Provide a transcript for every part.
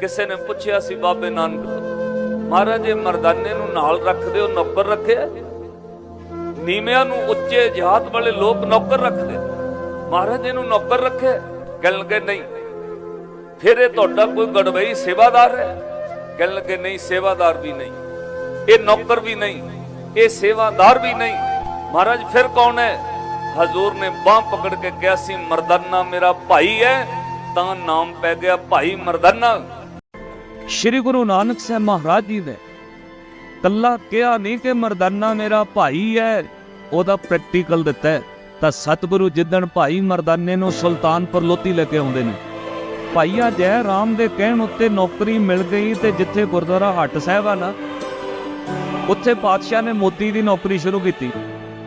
ਕਿਸੇ ਨੇ ਪੁੱਛਿਆ ਸੀ, ਬਾਬੇ ਨਾਨਕ, ਮਹਾਰਾਜ ਇਹ ਮਰਦਾਨੇ ਨੂੰ ਨਾਲ ਰੱਖਦੇ ਹੋ, ਨੌਕਰ ਰੱਖਿਆ? ਨੀਵਿਆਂ ਨੂੰ ਉੱਚੇ ਜਾਤ ਵਾਲੇ ਲੋਕ ਨੌਕਰ ਰੱਖਦੇ ਮਹਾਰਾਜ ਇਹਨੂੰ ਨੌਕਰ ਰੱਖਿਆ? ਕਹਿਣ ਲੱਗੇ, ਨਹੀਂ। ਫਿਰ ਇਹ ਤੁਹਾਡਾ ਕੋਈ ਗੜਬਈ ਸੇਵਾਦਾਰ ਹੈ? ਕਹਿਣ ਲੱਗੇ, ਨਹੀਂ, ਸੇਵਾਦਾਰ ਵੀ ਨਹੀਂ। ਇਹ ਨੌਕਰ ਵੀ ਨਹੀਂ। ਇਹ ਸੇਵਾਦਾਰ ਵੀ ਨਹੀਂ। ਮਹਾਰਾਜ ਫਿਰ ਕੌਣ ਹੈ? ਹਜ਼ੂਰ ਨੇ ਬਾਹ ਪਕੜ ਕੇ ਕਿਹਾ ਸੀ, ਮਰਦਾਨਾ ਮੇਰਾ ਭਾਈ ਹੈ। ਤਾਂ ਨਾਮ ਪੈ ਗਿਆ ਭਾਈ ਮਰਦਾਨਾ। ਸ਼੍ਰੀ ਗੁਰੂ ਨਾਨਕ ਸਾਹਿਬ ਮਹਾਰਾਜ ਜੀ ਨੇ ਕੱਲਾ ਕਿਹਾ ਨਹੀਂ ਕਿ ਮਰਦਾਨਾ ਮੇਰਾ ਭਾਈ ਹੈ, ਉਹਦਾ ਪ੍ਰੈਕਟੀਕਲ ਦਿੱਤਾ ਹੈ। ਤਾਂ ਸਤਿਗੁਰੂ ਜਿੱਦਣ ਭਾਈ ਮਰਦਾਨੇ ਨੂੰ ਸੁਲਤਾਨਪੁਰ ਲੋਤੀ ਲੈ ਕੇ ਆਉਂਦੇ ਨੇ। ਭਾਈਆ ਜੈ ਰਾਮ ਦੇ ਕਹਿਣ ਉੱਤੇ ਨੌਕਰੀ ਮਿਲ ਗਈ ਤੇ ਜਿੱਥੇ ਗੁਰਦੁਆਰਾ ਹੱਟ ਸਾਹਿਬ ਆ ਨਾ, ਉੱਥੇ ਪਾਤਸ਼ਾਹ ਨੇ ਮੋਤੀ ਦੀ ਨੌਕਰੀ ਸ਼ੁਰੂ ਕੀਤੀ।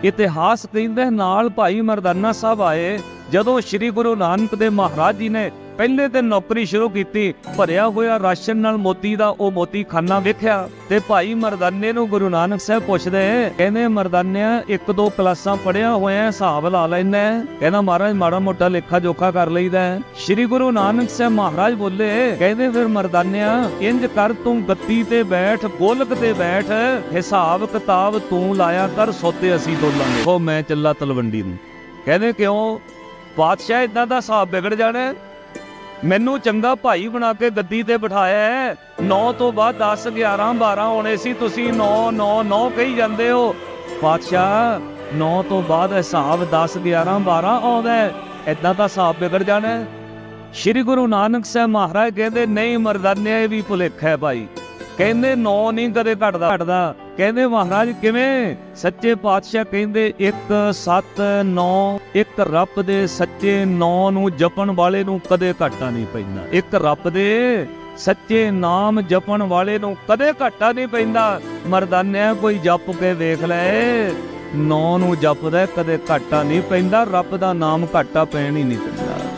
ਇਤਿਹਾਸ ਕਹਿੰਦੇ ਨਾਲ ਭਾਈ ਮਰਦਾਨਾ ਸਾਹਿਬ ਆਏ। ਜਦੋਂ ਸ੍ਰੀ ਗੁਰੂ ਨਾਨਕ ਦੇਵ ਮਹਾਰਾਜ ਜੀ ਨੇ ਪਹਿਲੇ ਦਿਨ ਨੌਕਰੀ ਸ਼ੁਰੂ ਕੀਤੀ, ਭਰਿਆ ਹੋਇਆ ਰਾਸ਼ਨ ਨਾਲ ਮੋਤੀ ਦਾ ਉਹ ਮੋਤੀ ਖਾਨਾ ਵੇਖਿਆ ਤੇ ਭਾਈ ਮਰਦਾਨੇ ਨੂੰ ਗੁਰੂ ਨਾਨਕ ਸਾਹਿਬ ਪੁੱਛਦੇ, ਕਹਿੰਦੇ ਮਰਦਾਨਿਆ, ਇੱਕ ਦੋ ਕਲਾਸਾਂ ਪੜਿਆ ਹੋਇਆ, ਹਿਸਾਬ ਲਾ ਲੈਣਾ ਕਹਿੰਦਾ, ਮਹਾਰਾਜ, ਮਾੜਾ ਮੋਟਾ ਲੇਖਾ ਜੋਖਾ ਕਰ ਲਈਦਾ ਸ੍ਰੀ ਗੁਰੂ ਨਾਨਕ ਸਾਹਿਬ ਮਹਾਰਾਜ ਬੋਲੇ, ਕਹਿੰਦੇ ਫਿਰ ਮਰਦਾਨਿਆ, ਇੰਜ ਕਰ ਤੂੰ ਗੱਤੀ ਤੇ ਬੈਠ, ਗੋਲਕ ਤੇ ਬੈਠ, ਹਿਸਾਬ ਕਿਤਾਬ ਤੂੰ ਲਾਇਆ ਕਰ, ਸੋਤੇ ਅਸੀਂ ਤੋਲਾਂਗੇ। ਉਹ ਮੈਂ ਚੱਲਾ ਤਲਵੰਡੀ ਨੂੰ। ਕਹਿੰਦੇ, ਕਿਉਂ? ਬਾਦਸ਼ਾਹ ਇਦਾਂ ਦਾ ਹਿਸਾਬ ਵਿਗੜ ਜਾਣਾ ਮੈਨੂੰ ਚੰਗਾ ਭਾਈ ਬਣਾ ਕੇ ਗੱਦੀ ਤੇ ਬਿਠਾਇਆ ਹੈ। 9 ਤੋਂ ਬਾਅਦ 10 11 12 ਹੋਣੇ ਸੀ। ਤੁਸੀਂ 9 9 9 ਕਹੀ ਜਾਂਦੇ ਹੋ। ਪਾਤਸ਼ਾਹ 9 ਤੋਂ ਬਾਅਦ ਹਿਸਾਬ 10 11 12 ਆਉਂਦਾ ਹੈ। ਇਦਾਂ ਦਾ ਹਿਸਾਬ ਵਿਗੜ ਜਾਣਾ ਹੈ। ਸ਼੍ਰੀ ਗੁਰੂ ਨਾਨਕ ਸਾਹਿਬ ਮਹਾਰਾਜ ਕਹਿੰਦੇ, ਨਹੀਂ ਮਰਦਾਨਿਆ, ਇਹ ਵੀ ਭੁਲੇਖਾ ਹੈ ਭਾਈ। ਕਹਿੰਦੇ ਨੌ ਨਹੀਂ ਕਦੇ ਘਟਦਾ ਘਟਦਾ। ਕਹਿੰਦੇ ਮਹਾਰਾਜ ਕਿਵੇਂ? ਸੱਚੇ ਪਾਤਸ਼ਾਹ ਕਹਿੰਦੇ 1 7 9 ਇੱਕ ਰੱਬ ਦੇ ਸੱਚੇ ਨਾਂ ਨੂੰ ਜਪਣ ਵਾਲੇ ਨੂੰ ਕਦੇ ਘਾਟਾ ਨਹੀਂ ਪੈਂਦਾ। ਇੱਕ ਰੱਬ ਦੇ ਸੱਚੇ ਨਾਮ ਜਪਣ ਵਾਲੇ ਨੂੰ ਕਦੇ ਘਾਟਾ ਨਹੀਂ ਪੈਂਦਾ। ਮਰਦਾਨਿਆ, ਕੋਈ ਜਪ ਕੇ ਵੇਖ ਲੈ। ਨਾਂ ਨੂੰ ਜਪਦਾ ਕਦੇ ਘਾਟਾ ਨਹੀਂ ਪੈਂਦਾ। ਰੱਬ ਦਾ ਨਾਮ ਘਾਟਾ ਪੈਣ ਹੀ ਨਹੀਂ ਦਿੰਦਾ